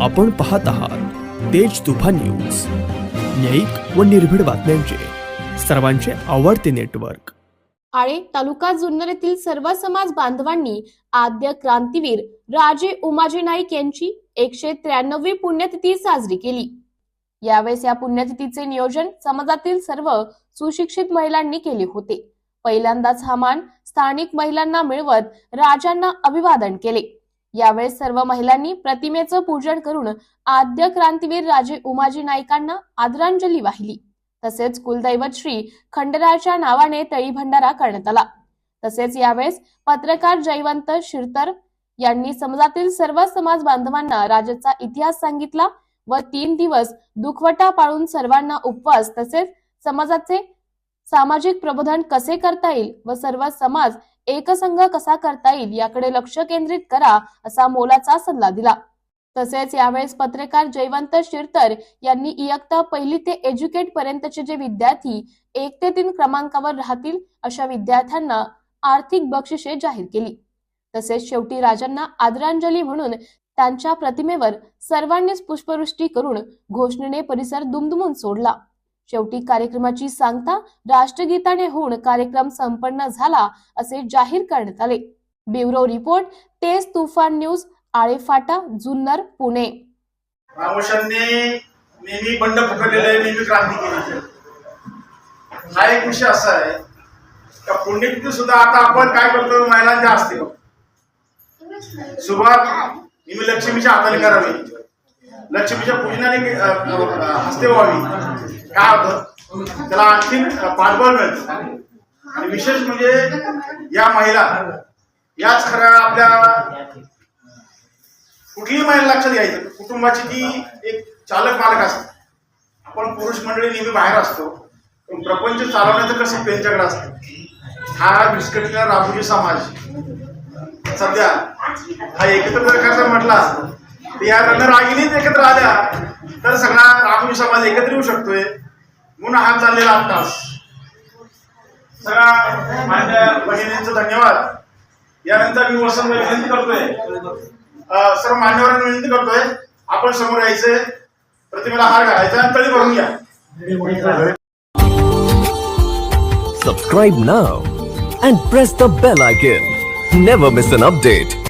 आपण पाहत आहात तेज तुफा न्यूज. न्यायिक व निर्भीड बातम्यांचे. सर्वांचे आवडते नेटवर्क. आळे तालुका जुन्नर येथील सर्व समाज बांधवांनी आद्य क्रांतीवीर राजे उमाजी नाईक यांची एकशे त्र्याण्णवी पुण्यतिथी साजरी केली. यावेळेस या पुण्यतिथीचे नियोजन समाजातील सर्व सुशिक्षित महिलांनी केले होते. पहिल्यांदाच हा मान स्थानिक महिलांना मिळवत राजांना अभिवादन केले. यावेळेस सर्व महिलांनी प्रतिमेचं पूजन करून आद्य क्रांतीवीर राजे उमाजी नाईकांना आदरांजली वाहिली. तसेच कुलदैवत श्री खंडराच्या नावाने तळी भंडारा करण्यात आला. तसेच यावेळेस पत्रकार जयवंत शिरतर यांनी समाजातील सर्व समाज बांधवांना राजाचा इतिहास सांगितला व तीन दिवस दुखवटा पाळून सर्वांना उपवास तसेच समाजाचे सामाजिक प्रबोधन कसे करता येईल व सर्व समाज एकसंघ कसा करता येईल याकडे लक्ष केंद्रित करा असा मोलाचा सल्ला दिला. तसेच यावेळेस पत्रकार जयवंत शिरतर यांनी इयत्ता पहिली ते एज्युकेट पर्यंतचे जे विद्यार्थी एक ते तीन क्रमांकावर राहतील अशा विद्यार्थ्यांना आर्थिक बक्षिसे जाहीर केली. तसेच शेवटी राजांना आदरांजली म्हणून त्यांच्या प्रतिमेवर सर्वांनीच पुष्पवृष्टी करून घोषणेने परिसर दुमदुमून सोडला. शेवटी कार्यक्रमाची सांगता राष्ट्रगीताने होऊन कार्यक्रम संपन्न झाला असे जाहीर करण्यात आले. ब्युरो रिपोर्ट तेज तुफान न्यूज आळेफाटा जुन्नर पुणे. नेहमी बंड पुकारलेलं आहे नेहमी क्रांती केली हा एक विषय असा आहे का पुण्यतिथी सुद्धा आता आपण काय करतो महिलांच्या असते सुरुवात नेहमी लक्ष्मीच्या हाताने करावी. लक्ष्मीच्या पूजनाने हस्ते व्हावी. काय होतं त्याला आणखीन पाठबळ मिळतं आणि विशेष म्हणजे या महिला याच खऱ्या आपल्या कुठलीही महिला लक्षात घ्यायचं कुटुंबाची ती एक चालक मालक असते. आपण पुरुष मंडळी नेहमी बाहेर असतो. पण प्रपंच चालवण्याचं कसं त्यांच्याकडे असतं? हा विस्कटलेला राबूजी समाज. सध्या हा एकत्र प्रकारचा म्हटला असतो. या रागिणीच एकत्र आल्या तर सगळा राबुजी समाज एकत्र येऊ शकतोय. म्हणून हा चाललेला आत्ताच. सगळ्या माझ्या बहिणींचं धन्यवाद. यानंतर मी वसंत विनंती करतोय. सर्व मान्यवरांना विनंती करतोय. आपण समोर यायचंय प्रतिमेला हार घालायचा आणि तळी भरून घ्या. Subscribe now and press the bell icon. Never miss an update.